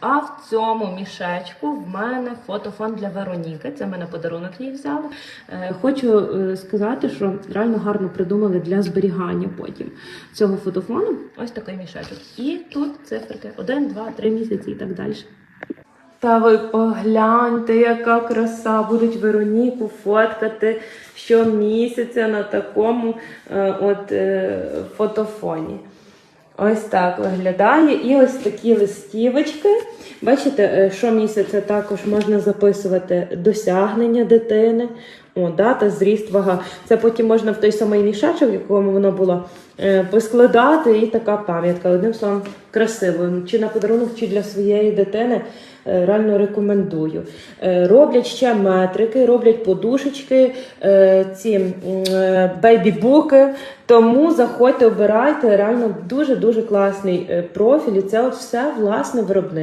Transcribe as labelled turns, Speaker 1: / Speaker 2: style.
Speaker 1: А в цьому мішечку в мене фотофон для Вероніки. Це мене подарунок їй взяли. Е, Хочу е, сказати, що реально гарно придумали для зберігання потім цього фотофону. Ось такий мішечок. І тут циферки: 1, 2, 3 місяці і так далі. Та ви погляньте, яка краса! Будуть Вероніку фоткати щомісяця на такому е, от е, фотофоні. Ось так виглядає. І ось такі листівочки. Бачите, е, щомісяця також можна записувати досягнення дитини. О, дата, зріст, вага. Це потім можна в той самий мішечок, в якому воно було, е, поскладати, і така пам'ятка. Одним словом, красиво. Чи на подарунок, чи для своєї дитини. Е, Реально рекомендую. Е, Роблять ще метрики, роблять подушечки, ці бейбі-буки. Тому заходьте, обирайте. Реально дуже дуже класний профіль. І це все власне виробництво.